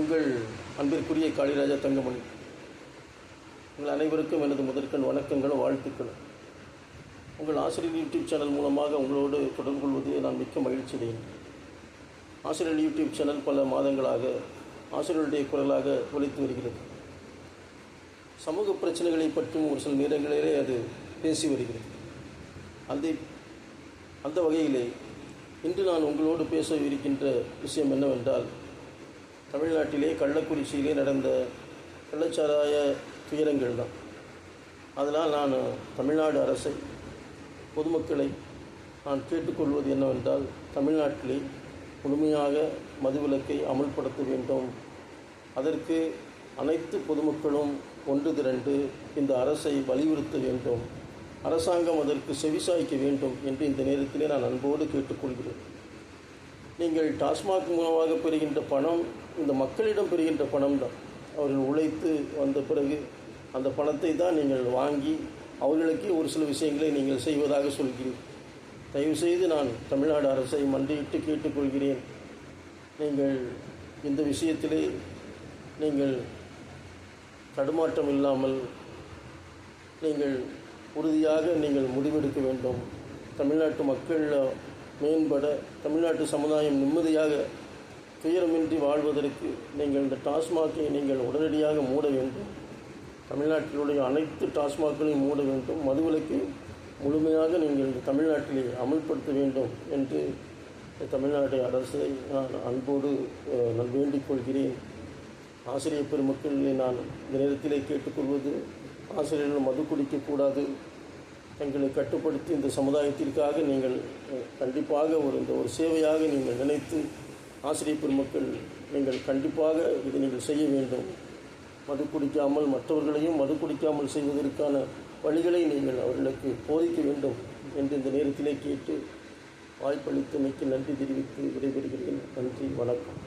உங்கள் அன்பிற்குரிய காளிராஜா தங்கமணி உங்கள் அனைவருக்கும் எனது முதற்கண் வணக்கங்களும் வாழ்த்துக்களும். உங்கள் ஆசிரியர் யூடியூப் சேனல் மூலமாக உங்களோடு தொடர்பு கொள்வது நான் மிக்க மகிழ்ச்சி அடைகிறேன். ஆசிரியர் யூடியூப் சேனல் பல மாதங்களாக ஆசிரியருடைய குரலாக ஒழித்து வருகிறது. சமூக பிரச்சனைகளை பற்றியும் ஒரு சில நேரங்களிலே அது பேசி வருகிறது. அந்த அந்த வகையிலே இன்று நான் உங்களோடு பேச இருக்கின்ற விஷயம் என்னவென்றால் தமிழ்நாட்டிலே கள்ளக்குறிச்சியிலே நடந்த கள்ளச்சாராய துயரங்கள் தான் அதனால் நான் தமிழ்நாடு அரசை பொதுமக்களை நான் கேட்டுக்கொள்வது என்னவென்றால் தமிழ்நாட்டிலே முழுமையாக மதுவிலக்கை அமல்படுத்த வேண்டும். அதற்கு அனைத்து பொதுமக்களும் ஒன்று திரண்டு இந்த அரசை வலியுறுத்த வேண்டும். அரசாங்கம் அதற்கு செவிசாய்க்க வேண்டும் என்று இந்த நேரத்திலே நான் அன்போடு கேட்டுக்கொள்கிறேன் நீங்கள் டாஸ்மாக் மூலமாக பெறுகின்ற பணம் இந்த மக்களிடம் பெறுகின்ற பணம் தான். அவர்கள் உழைத்து வந்த பிறகு அந்த பணத்தை தான் நீங்கள் வாங்கி அவர்களுக்கே ஒரு சில விஷயங்களை நீங்கள் செய்வதாக சொல்கிறீர்கள் தயவுசெய்து நான் தமிழ்நாடு அரசை மண்டியிட்டு கேட்டுக்கொள்கிறேன். நீங்கள் இந்த விஷயத்திலே நீங்கள் தடுமாற்றம் இல்லாமல் நீங்கள் உறுதியாக நீங்கள் முடிவெடுக்க வேண்டும். தமிழ்நாட்டு மக்கள் மேம்பட தமிழ்நாட்டு சமுதாயம் நிம்மதியாக துயரமின்றி வாழ்வதற்கு நீங்கள் இந்த டாஸ்மாகை நீங்கள் உடனடியாக மூட வேண்டும். தமிழ்நாட்டினுடைய அனைத்து டாஸ்மாகளையும் மூட வேண்டும். மதுவிலக்கு முழுமையாக நீங்கள் தமிழ்நாட்டிலே அமல்படுத்த வேண்டும் என்று தமிழ்நாடு அரசை நான் அன்போடு நான் வேண்டிக் கொள்கிறேன். ஆசிரியர் பெருமக்களை நான் இந்த நேரத்திலே கேட்டுக்கொள்வது ஆசிரியர்கள் மது குடிக்கக்கூடாது தங்களை கட்டுப்படுத்தி இந்த சமுதாயத்திற்காக நீங்கள் கண்டிப்பாக ஒரு இந்த ஒரு சேவையாக நீங்கள் நினைத்து ஆசிரியர் பெருமக்கள் நீங்கள் கண்டிப்பாக இதை நீங்கள் செய்ய வேண்டும். மது குடிக்காமல் மற்றவர்களையும் மது குடிக்காமல் செய்வதற்கான வழிகளை நீங்கள் அவர்களுக்கு போதிக்க வேண்டும் என்று இந்த நேரத்திலே கேட்டு வாய்ப்பளித்தமைக்கு நன்றி தெரிவித்து விடைபெறுகிறேன். நன்றி வணக்கம்.